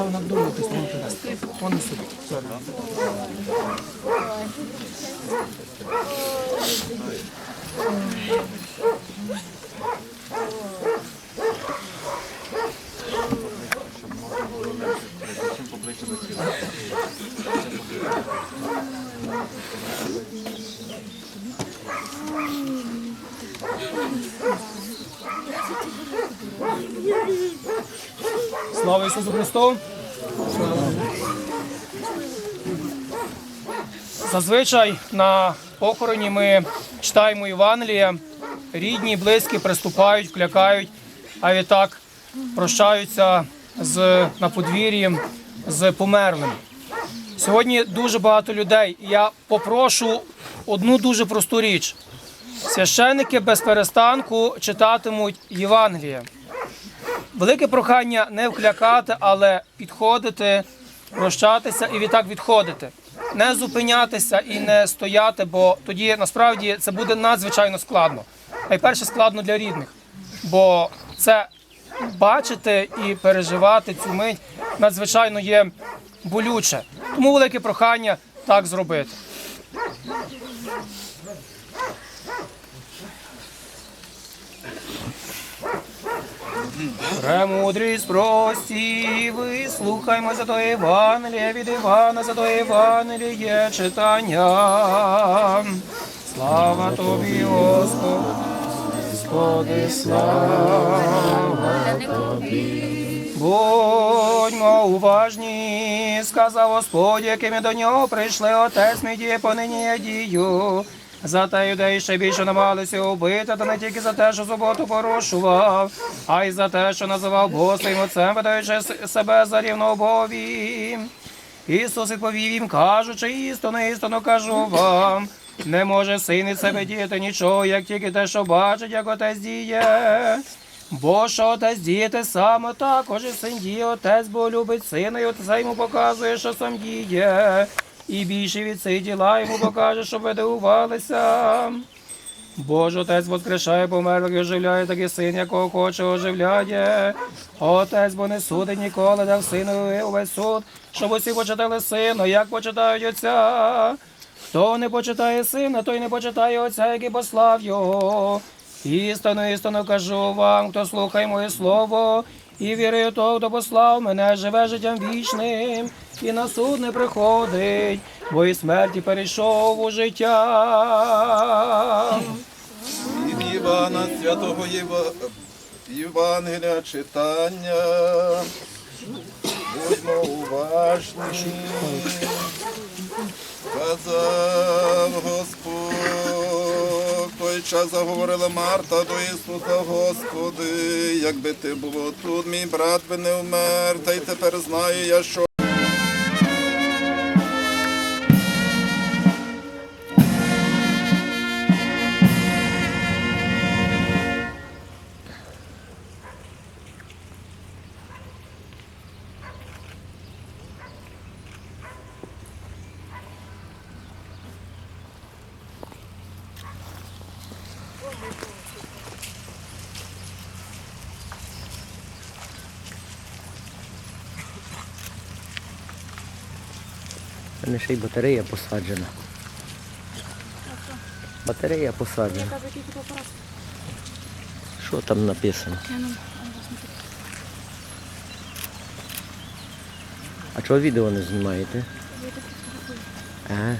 поставив на другу ти сторону принести. Вони собі. Слава Ісусу Христу! Зазвичай на похороні ми читаємо Євангелія, рідні, близькі приступають, вклякають, а відтак прощаються з, на подвір'ї з померлим. Сьогодні дуже багато людей. Я попрошу одну дуже просту річ. Священники без перестанку читатимуть Євангеліє. Велике прохання не вклякати, але підходити, прощатися і відтак відходити. Не зупинятися і не стояти, бо тоді насправді це буде надзвичайно складно. Найперше складно для рідних, бо це бачити і переживати цю мить надзвичайно є болюче. Тому велике прохання так зробити. Премудрість прості, вислухаймо за то Євангеліє від Івана, за то Євангеліє читання. Слава тобі, Господи, Господи, слава тобі. Будьмо уважні, сказав Господь, якими до нього прийшли отець мій діє понині я дію. За те юдеї ще більше намагалися убити, та не тільки за те, що суботу порушував, а й за те, що називав Бога своїм отцем, видаючи себе за рівного Богові. Ісус відповів їм, кажучи, істину, істину кажу вам. Не може син від себе діяти нічого, як тільки те, що бачить, як отець діє. Бо що отець діє те саме, також і син діє, отець, бо любить сина, і отець йому показує, що сам діє. І більше від цих діла йому покаже, щоб ви дивувалися. Бо ж отець воскрешає померлих і оживляє, так і син, якого хоче, оживляє. Отець, бо не судить ніколи, дав сину увесь суд, щоб усі почитали сина, як почитають отця. Хто не почитає сина, той не почитає отця, який послав його. Істину, істину кажу вам, хто слухає моє слово, і вірує того, хто послав мене, живе життям вічним, і на суд не приходить, бо і смерті перейшов у життя. Від Івана святого Єва... Євангелія читання. Будьмо уважні. Казав Господь, той час заговорила Марта до Ісуса, Господи, якби ти було тут, мій брат би не вмер, та й тепер знаю я, що. Ще й батарея посаджена. Батарея посаджена. Що там написано? А чого відео не знімаєте? А,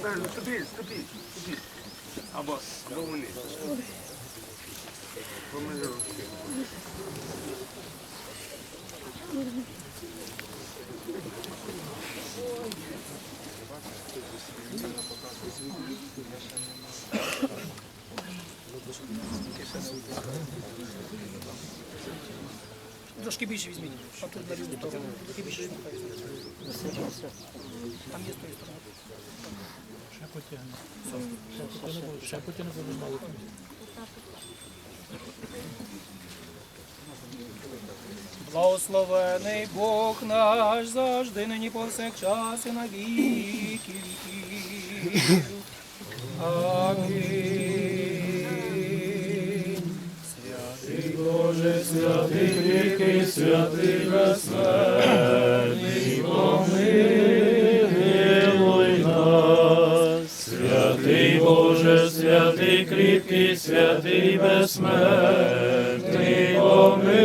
Правильно, ступіть, ступіть, ступіть. Або, або вони. Помили руки. Трошки більше візьміть. А тут на ліву сторону. Трошки більше візьміть. Там є з тої сторони. Ще потягне. Ще потягне, бо мало Благословений Бог наш завжди, нині повсякчас і на віки віків. Амінь. Боже, святий великий, святий безсмертний, помилуй нас. Святий Боже, святий кріпкий, святий безсмертний, помилуй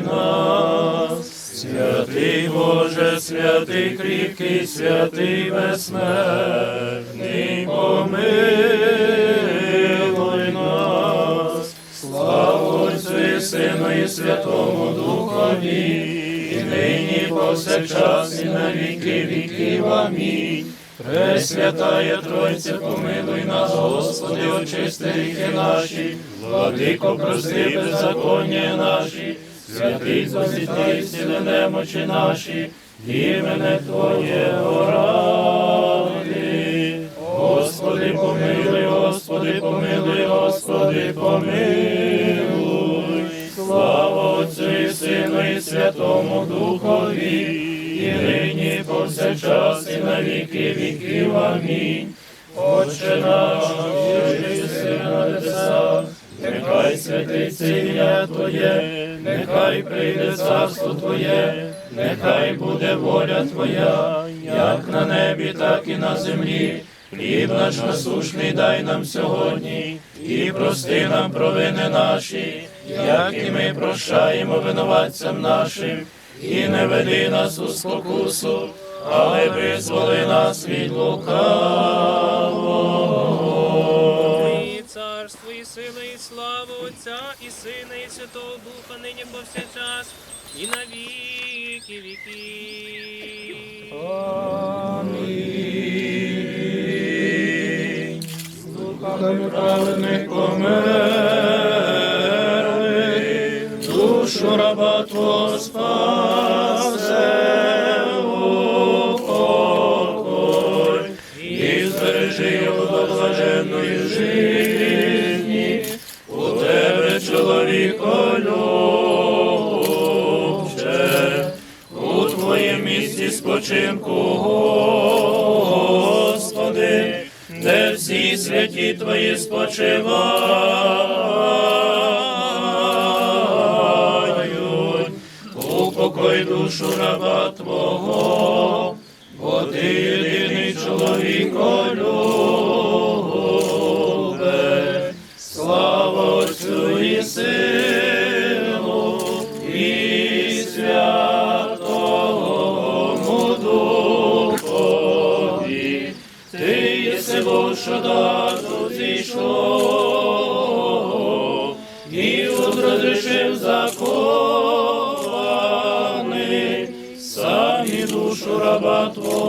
нас. Святий Боже, святий кріпкий, святий безсмертний, помилуй Святому Духові, і нині повсякчас і на віки віків. Амінь. Пресвятая Тройця, помилуй нас, Господи, очисти ріки наші, владико, прости беззаконня наші, святий Спаситель, сили немочі наші, імене Твоє ради. Господи, помилуй, Господи, помилуй, Господи, помилуй. Сину і Святому Духові, і нині повсякчас і на віки віків. Амінь. Отче наш, що на небесах, нехай святиться ім'я Твоє, нехай прийде царство Твоє, нехай буде воля Твоя, як на небі, так і на землі. Хліб наш насушний дай нам сьогодні, і прости нам провини наші, як і ми прощаємо винуватцям нашим, і не веди нас у спокусу, але визволи нас від лукавого. І царство, і сила, і слава Отця, і Сина, і Святого Духа, нині повсякчас, і на віки віків. Амінь. З духами праведних померли, душу раба спасе у покой, і збережи його до блаженної житті, у тебе чоловіко любче, у Твоєму місці спочинку, Господи, де всі святі Твої спочивають, душу раба душу раба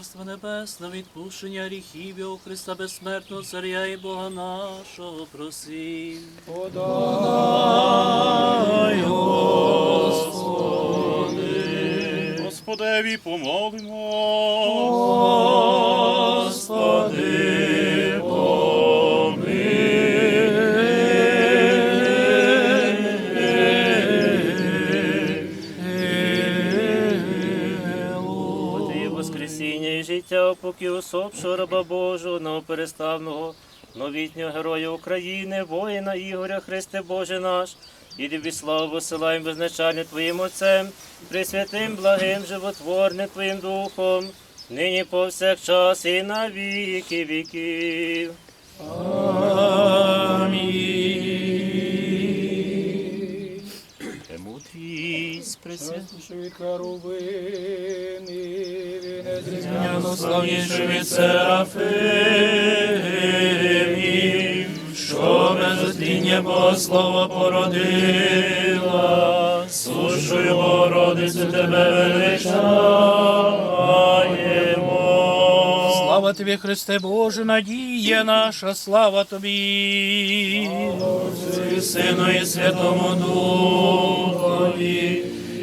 Царство Небесне, відпущення гріхів Його Христа безсмертного Царя і Бога нашого просим. подай, Господеві помолимо. Господи, життя, поки усопшого раба Божого, новопереставного, новітнього героя України, воїна Ігоря Христе Боже наш, і тобі славу посилаємо безначальним Твоїм Отцем, присвятим, благим, животворним Твоїм Духом, нині повсякчас і на віки віків. Мудрість, присвятим. Святіший Херовим і Славніший від Серафимів, що без отління Бога слова породила, слушаю, Богородицю, тебе величаємо. Слава тобі, Христе Боже, надія наша, слава тобі. І Сину і Святому Духові,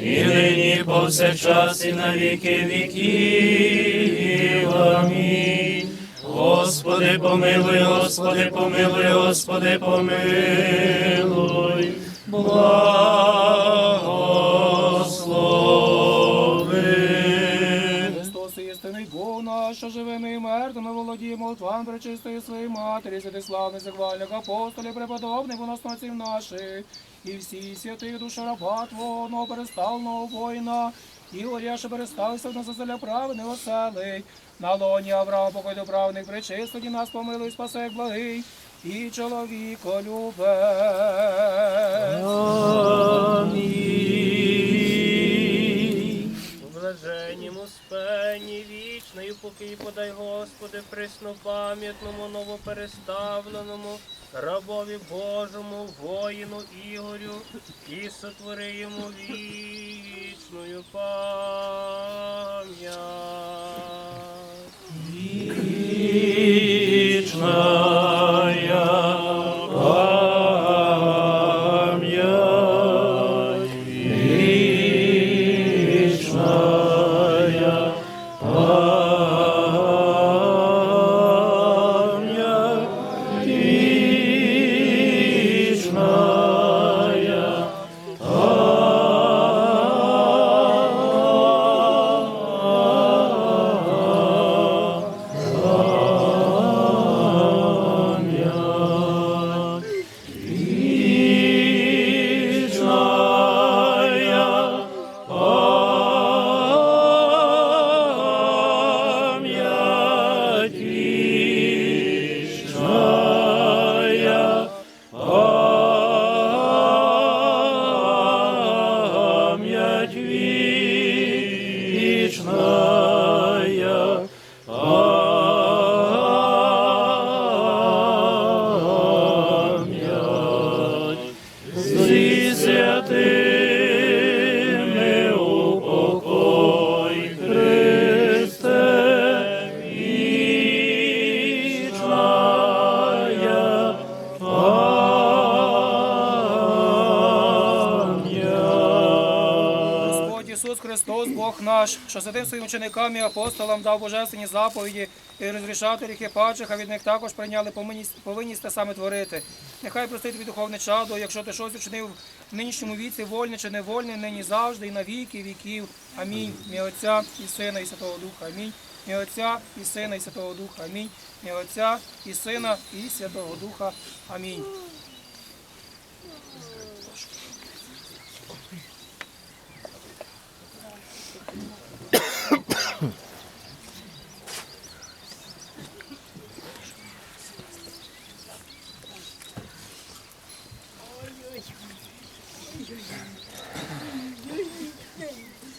і нині повсякчас і на віки віків. Амінь. Господи, помилуй, Господи, помилуй, Господи, помилуй. Благослови. Що живими і мертвими володіємо Тван пречистої своєї матері, святих славних захвальних апостолів, преподобних поносноців наших, і всі святих душа раба Твого, новопереставного воїна, Ігоря, що перестався в нас заселя праведних оселий, на лоні Авраама покой до правних причистої нас помилуй, спасе, благий, і чоловіко любе. подай, Господи, приснопам'ятному, новопереставленому, рабові Божому, воїну Ігорю, і сотвори йому вічною пам'ять. Вічна Бог наш, що святим своїм ученикам і апостолам дав божественні заповіді і розрішати гріхи падших, а від них також прийняли повинність, те саме творити. Нехай простить тобі духовне чадо, якщо ти щось учинив в нинішньому віці, вольне чи невольне, нині завжди і на віки віків. Амінь. Мій Отця і Сина, і Святого Духа. Амінь. Мій Отця і Сина, і Святого Духа. Амінь. Мій Отця і Сина, і Святого Духа. Амінь.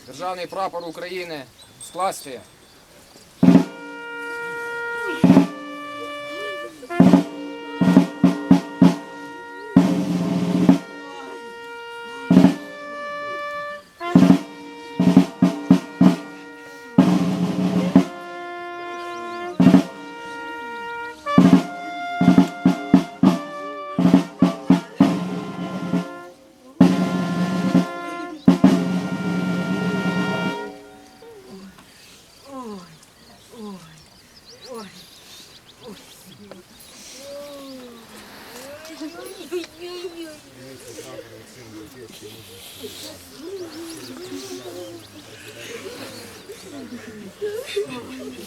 Державний прапор України скласти. Ой,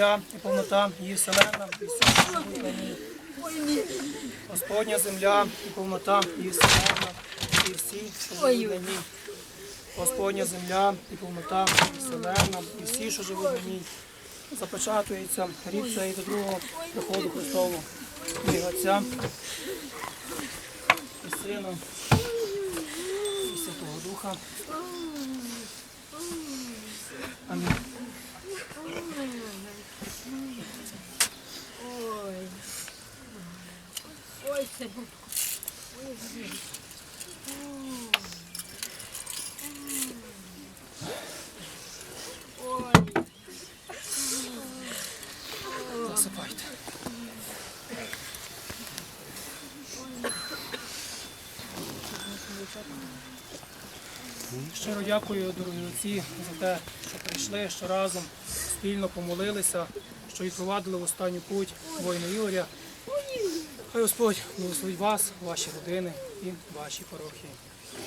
земля і повнота її вселенна, і всі, що живуть на ній. Господня земля і повнота її вселенна, і всі, що живуть на ній. Господня земля і повнота її вселенна, і всі, що живуть на ній. Запечатується рік цей до другого приходу Христового. І Отця, і Сина, і Святого Духа. Амінь. Ой. Засипайте. Щиро дякую, дорогі отці, за те, що прийшли, що разом спільно помолилися, що відпровадили в останню путь воїна Ігоря. Хай Господь благословить вас, ваші родини і ваші парохи.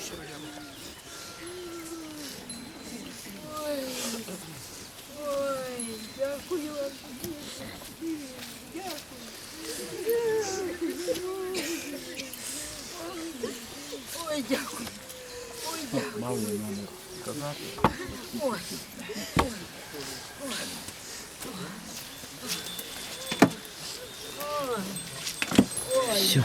Щиро дякую. Ой, дякую вам. Ой, дякую. Ой, дякую. Мало нам казати. Ой. Все.